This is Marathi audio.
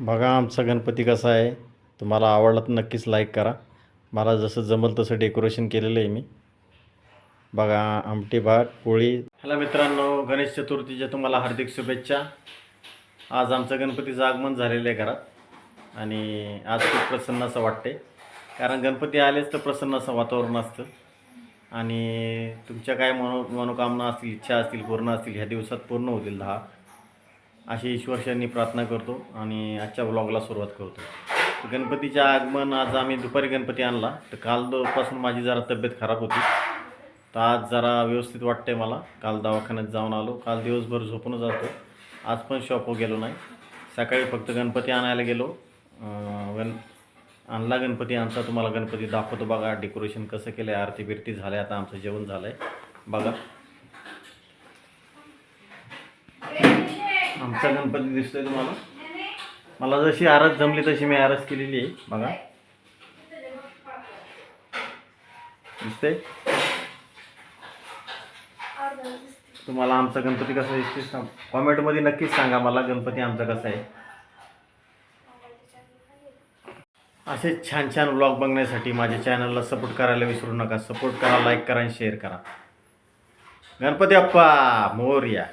बघा आमचा गणपती कसा आहे. तुम्हाला आवडला तर नक्कीच लाईक करा. मला जसं जमल तसं डेकोरेशन केलेलं आहे मी. बघा आमटी भात पोळी. हॅलो मित्रांनो गणेश चतुर्थीच्या तुम्हाला हार्दिक शुभेच्छा. आज आमचं गणपतीचं आगमन झालेलं आहे घरात. आणि आज खूप प्रसन्न असं वाटते कारण गणपती आलेच तर प्रसन्न असं वातावरण असतं. आणि तुमच्या काय मनो मनोकामना असतील इच्छा असतील पूर्ण असतील ह्या दिवसात पूर्ण होतील दहा. अशी ईश्वरशांनी प्रार्थना करतो आणि आजच्या ब्लॉगला सुरुवात करतो. गणपतीच्या गणपतीचे आगमन आज आम्ही दुपारी गणपती आणला. तर कालपासून माझी जरा तब्येत खराब होती. तर आज जरा व्यवस्थित वाटते मला. काल दवाखान्यात जाऊन आलो. काल दिवसभर झोपूनच जातो आज पण शॉपवर गेलो नाही. सकाळी फक्त गणपती आणायला गेलो. गण आणला गणपती आमचा. तुम्हाला गणपती दाखवतो बघा. डेकोरेशन कसं केलं आहे आरती बिरती झालं. आता आमचं जेवण झालं आहे बघा. आमचा गणपती दिसतोय तुम्हाला. मला जशी आरस जमली तशी मी आरस केलेली आहे. बघा. दिसते तुम्हाला आमचा गणपती कसा दिसते सांग. कॉमेंटमध्ये नक्कीच सांगा मला गणपती आमचा कसा आहे. असे छान छान ब्लॉग बघण्यासाठी माझ्या चॅनलला सपोर्ट करायला विसरू नका. सपोर्ट करा लाईक करा आणि शेअर करा. गणपती अप्पा मोरया.